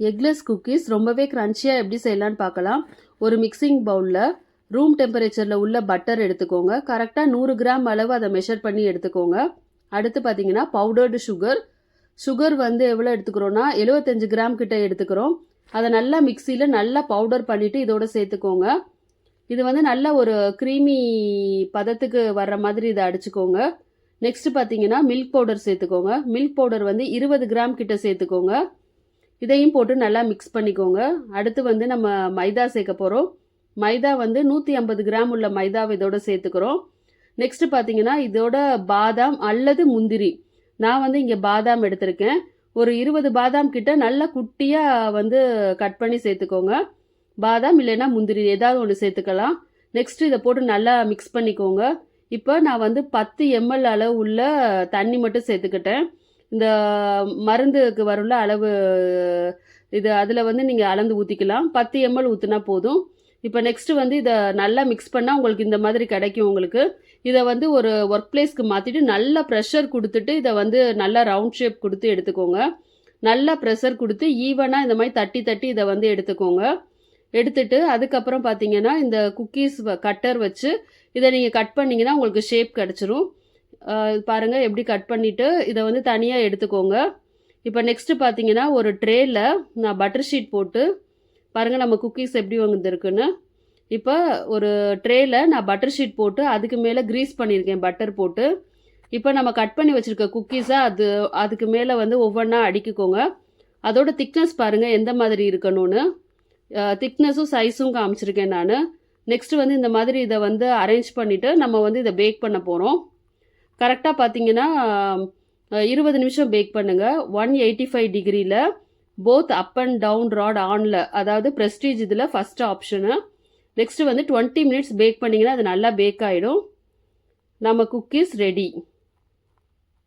Eggless cookies ரொம்பவே க்ரன்ச்சியாக எப்படி செய்யலான்னு பார்க்கலாம். ஒரு மிக்சிங் பவுலில் ரூம் டெம்பரேச்சரில் உள்ள பட்டர் எடுத்துக்கோங்க. கரெக்டாக நூறு கிராம் அளவு அதை மெஷர் பண்ணி எடுத்துக்கோங்க. அடுத்து பார்த்தீங்கன்னா பவுடர்டு சுகர் சுகர் வந்து எவ்வளோ எடுத்துக்கிறோன்னா 75 கிராம் கிட்ட எடுத்துக்கிறோம். அதை நல்லா மிக்சியில் நல்லா பவுடர் பண்ணிவிட்டு இதோட சேர்த்துக்கோங்க. இது வந்து நல்ல ஒரு க்ரீமி பதத்துக்கு வர்ற மாதிரி இதை அடிச்சுக்கோங்க. நெக்ஸ்ட் பார்த்தீங்கன்னா மில்க் பவுடர் சேர்த்துக்கோங்க. மில்க் பவுடர் வந்து இருபது கிராம் கிட்ட சேர்த்துக்கோங்க. இதையும் போட்டு நல்லா மிக்ஸ் பண்ணிக்கோங்க. அடுத்து வந்து நம்ம மைதா சேர்க்க போகிறோம் மைதா வந்து நூற்றி ஐம்பது கிராம் உள்ள மைதாவை இதோட சேர்த்துக்கிறோம். நெக்ஸ்ட்டு பார்த்தீங்கன்னா இதோட பாதாம் அல்லது முந்திரி. நான் வந்து இங்கே பாதாம் எடுத்திருக்கேன். ஒரு இருபது பாதாம் கிட்ட நல்லா குட்டியாக வந்து கட் பண்ணி சேர்த்துக்கோங்க. பாதாம் இல்லைன்னா முந்திரி ஏதாவது ஒன்று சேர்த்துக்கலாம். நெக்ஸ்ட்டு இதை போட்டு நல்லா மிக்ஸ் பண்ணிக்கோங்க. இப்போ நான் வந்து பத்து எம்எல் அளவு உள்ள தண்ணி மட்டும் சேர்த்துக்கிட்டேன். இந்த மருந்துக்கு வரும்ல அளவு இது அதில் வந்து நீங்கள் அளந்து ஊற்றிக்கலாம் பத்து எம்எல் ஊற்றினா போதும். இப்போ நெக்ஸ்ட்டு வந்து இதை நல்லா மிக்ஸ் பண்ணால் உங்களுக்கு இந்த மாதிரி கிடைக்கும் உங்களுக்கு. இதை வந்து ஒரு ஒர்க் பிளேஸ்க்கு மாற்றிட்டு நல்லா ப்ரெஷர் கொடுத்துட்டு இதை வந்து நல்லா ரவுண்ட் ஷேப் கொடுத்து எடுத்துக்கோங்க. நல்லா ப்ரெஷர் கொடுத்து ஈவனாக இந்த மாதிரி தட்டி தட்டி இதை வந்து எடுத்துக்கோங்க. எடுத்துட்டு அதுக்கப்புறம் பார்த்தீங்கன்னா இந்த குக்கீஸ் கட்டர் வச்சு இதை நீங்கள் கட் பண்ணிங்கன்னா உங்களுக்கு ஷேப் கிடச்சிரும். பாருங்கள் எப்படி கட் பண்ணிவிட்டு இதை வந்து தனியாக எடுத்துக்கோங்க. இப்போ நெக்ஸ்ட்டு பார்த்தீங்கன்னா ஒரு ட்ரேயில் நான் பட்டர் ஷீட் போட்டு பாருங்கள் நம்ம குக்கீஸ் எப்படி வந்துருக்குன்னு. இப்போ ஒரு ட்ரேயில் நான் பட்டர் ஷீட் போட்டு அதுக்கு மேலே க்ரீஸ் பண்ணியிருக்கேன் பட்டர் போட்டு. இப்போ நம்ம கட் பண்ணி வச்சுருக்க குக்கீஸை அது அதுக்கு மேலே வந்து ஒவ்வொன்றா அடிக்கிக்கோங்க. அதோட திக்னஸ் பாருங்கள் எந்த மாதிரி இருக்கணும்னு. திக்னஸும் சைஸும் காமிச்சிருக்கேன் நான். நெக்ஸ்ட் வந்து இந்த மாதிரி இதை வந்து அரேஞ்ச் பண்ணிவிட்டு நம்ம வந்து இதை பேக் பண்ண போகிறோம் கரெக்டாக பார்த்தீங்கன்னா இருபது நிமிஷம் பேக் பண்ணுங்கள் ஒன் எயிட்டி ஃபைவ் டிகிரியில் both up and down rod ஆனில் அதாவது ப்ரெஸ்டீஜ் இதில் ஃபஸ்ட் ஆப்ஷனு நெக்ஸ்ட்டு வந்து டுவெண்ட்டி மினிட்ஸ் பேக் பண்ணிங்கன்னா அது நல்லா பேக் ஆகிடும் நம்ம குக்கீஸ் ரெடி